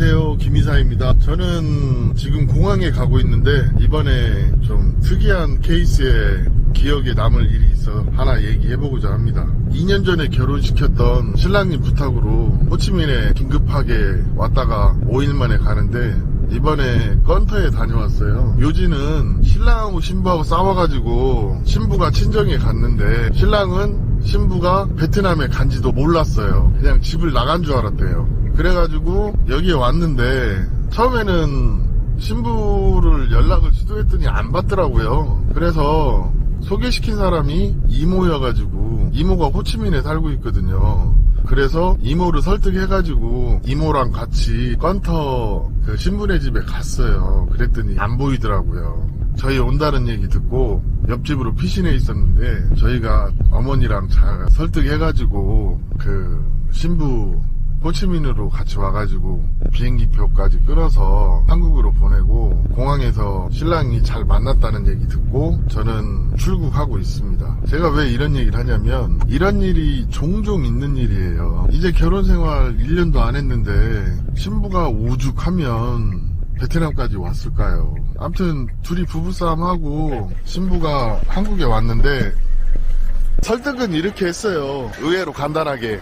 안녕하세요. 김이사입니다. 저는 지금 공항에 가고 있는데 이번에 좀 특이한 케이스에 기억에 남을 일이 있어 하나 얘기해보고자 합니다. 2년 전에 결혼시켰던 신랑님 부탁으로 호치민에 긴급하게 왔다가 5일 만에 가는데 이번에 건터에 다녀왔어요. 요지는 신랑하고 신부하고 싸워가지고 신부가 친정에 갔는데 신랑은 신부가 베트남에 간지도 몰랐어요. 그냥 집을 나간 줄 알았대요. 그래가지고 여기에 왔는데 처음에는 신부를 연락을 시도했더니 안 받더라고요. 그래서 소개시킨 사람이 이모여가지고 이모가 호치민에 살고 있거든요. 그래서 이모를 설득해가지고 이모랑 같이 건터 그 신부네 집에 갔어요. 그랬더니 안 보이더라고요. 저희 온다는 얘기 듣고 옆집으로 피신해 있었는데 저희가 어머니랑 잘 설득해가지고 그 신부 호치민으로 같이 와가지고 비행기표까지 끊어서 한국으로 보내고 공항에서 신랑이 잘 만났다는 얘기 듣고 저는 출국하고 있습니다. 제가 왜 이런 얘기를 하냐면 이런 일이 종종 있는 일이에요. 이제 결혼 생활 1년도 안 했는데 신부가 오죽하면 베트남까지 왔을까요? 아무튼 둘이 부부싸움하고 신부가 한국에 왔는데 설득은 이렇게 했어요. 의외로 간단하게.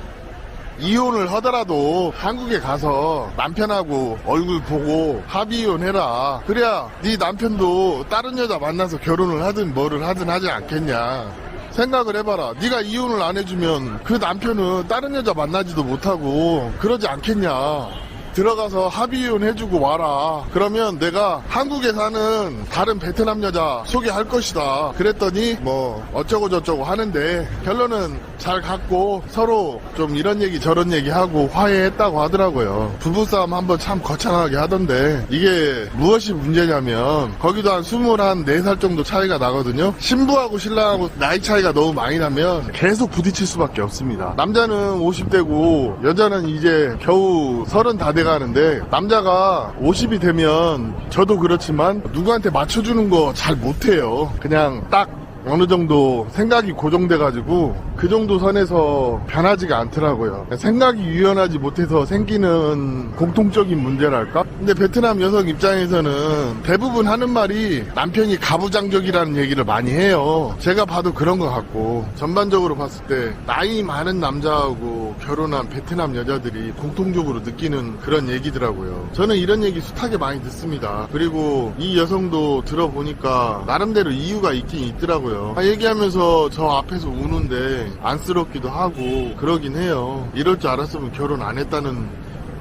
이혼을 하더라도 한국에 가서 남편하고 얼굴 보고 합의 이혼해라. 그래야 네 남편도 다른 여자 만나서 결혼을 하든 뭐를 하든 하지 않겠냐. 생각을 해봐라. 네가 이혼을 안 해주면 그 남편은 다른 여자 만나지도 못하고 그러지 않겠냐. 들어가서 합의 이혼 해주고 와라. 그러면 내가 한국에 사는 다른 베트남 여자 소개할 것이다. 그랬더니 뭐 어쩌고 저쩌고 하는데 결론은 잘 갔고 서로 좀 이런 얘기 저런 얘기 하고 화해했다고 하더라고요. 부부싸움 한번 참 거창하게 하던데 이게 무엇이 문제냐면 거기도 한 24살 정도 차이가 나거든요. 신부하고 신랑하고 나이 차이가 너무 많이 나면 계속 부딪힐 수밖에 없습니다. 남자는 50대고 여자는 이제 겨우 30 다 돼가 는데 남자가 50이 되면 저도 그렇지만 누구한테 맞춰주는 거 잘 못해요. 그냥 딱 어느 정도 생각이 고정돼가지고 그 정도 선에서 변하지가 않더라고요. 생각이 유연하지 못해서 생기는 공통적인 문제랄까? 근데 베트남 여성 입장에서는 대부분 하는 말이 남편이 가부장적이라는 얘기를 많이 해요. 제가 봐도 그런 것 같고 전반적으로 봤을 때 나이 많은 남자하고 결혼한 베트남 여자들이 공통적으로 느끼는 그런 얘기더라고요. 저는 이런 얘기 숱하게 많이 듣습니다. 그리고 이 여성도 들어보니까 나름대로 이유가 있긴 있더라고요. 아, 얘기하면서 저 앞에서 우는데 안쓰럽기도 하고 그러긴 해요. 이럴 줄 알았으면 결혼 안 했다는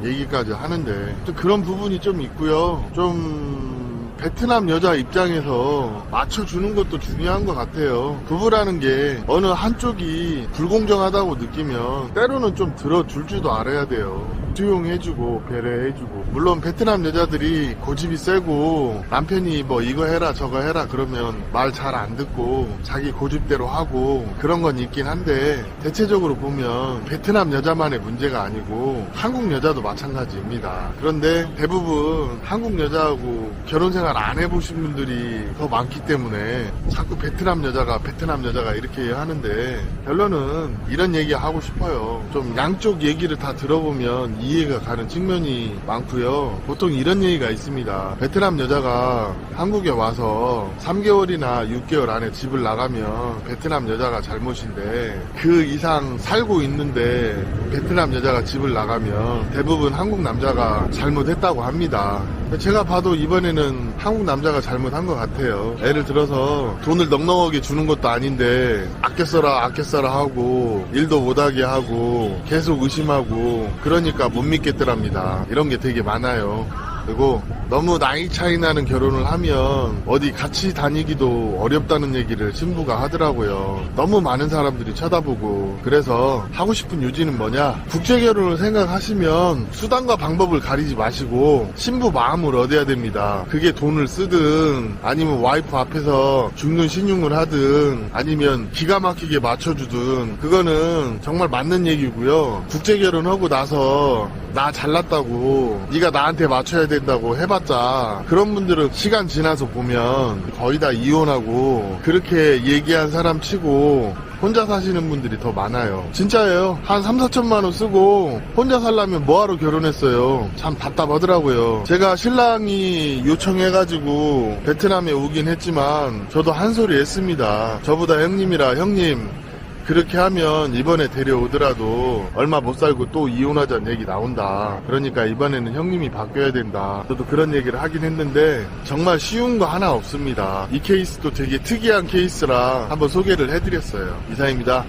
얘기까지 하는데 좀 그런 부분이 좀 있고요. 좀 베트남 여자 입장에서 맞춰주는 것도 중요한 것 같아요. 부부라는 게 어느 한쪽이 불공정하다고 느끼면 때로는 좀 들어줄 줄도 알아야 돼요. 수용해주고 배려해주고 물론 베트남 여자들이 고집이 세고 남편이 뭐 이거 해라 저거 해라 그러면 말 잘 안 듣고 자기 고집대로 하고 그런 건 있긴 한데 대체적으로 보면 베트남 여자만의 문제가 아니고 한국 여자도 마찬가지입니다. 그런데 대부분 한국 여자하고 결혼 생활 안 해보신 분들이 더 많기 때문에 자꾸 베트남 여자가 베트남 여자가 이렇게 하는데 결론은 이런 얘기 하고 싶어요. 좀 양쪽 얘기를 다 들어보면 이해가 가는 측면이 많고요. 보통 이런 얘기가 있습니다. 베트남 여자가 한국에 와서 3개월이나 6개월 안에 집을 나가면 베트남 여자가 잘못인데 그 이상 살고 있는데 베트남 여자가 집을 나가면 대부분 한국 남자가 잘못했다고 합니다. 제가 봐도 이번에는 한국 남자가 잘못한 것 같아요. 예를 들어서 돈을 넉넉하게 주는 것도 아닌데 아껴 써라 아껴 써라 하고 일도 못하게 하고 계속 의심하고 그러니까 못 믿겠더랍니다. 이런 게 되게 많아요. 그리고 너무 나이 차이 나는 결혼을 하면 어디 같이 다니기도 어렵다는 얘기를 신부가 하더라고요. 너무 많은 사람들이 쳐다보고 그래서 하고 싶은 요지는 뭐냐? 국제 결혼을 생각하시면 수단과 방법을 가리지 마시고 신부 마음을 얻어야 됩니다. 그게 돈을 쓰든 아니면 와이프 앞에서 죽는 신용을 하든 아니면 기가 막히게 맞춰주든 그거는 정말 맞는 얘기고요. 국제 결혼하고 나서 나 잘났다고 네가 나한테 맞춰야 된다고 해봤자 그런 분들은 시간 지나서 보면 거의 다 이혼하고 그렇게 얘기한 사람 치고 혼자 사시는 분들이 더 많아요. 진짜예요. 한 3, 4천만 원 쓰고 혼자 살려면 뭐하러 결혼했어요. 참 답답하더라고요. 제가 신랑이 요청해가지고 베트남에 오긴 했지만 저도 한 소리 했습니다. 저보다 형님이라 형님 그렇게 하면 이번에 데려오더라도 얼마 못 살고 또 이혼하자는 얘기 나온다. 그러니까 이번에는 형님이 바뀌어야 된다. 저도 그런 얘기를 하긴 했는데 정말 쉬운 거 하나 없습니다. 이 케이스도 되게 특이한 케이스라 한번 소개를 해드렸어요. 이상입니다.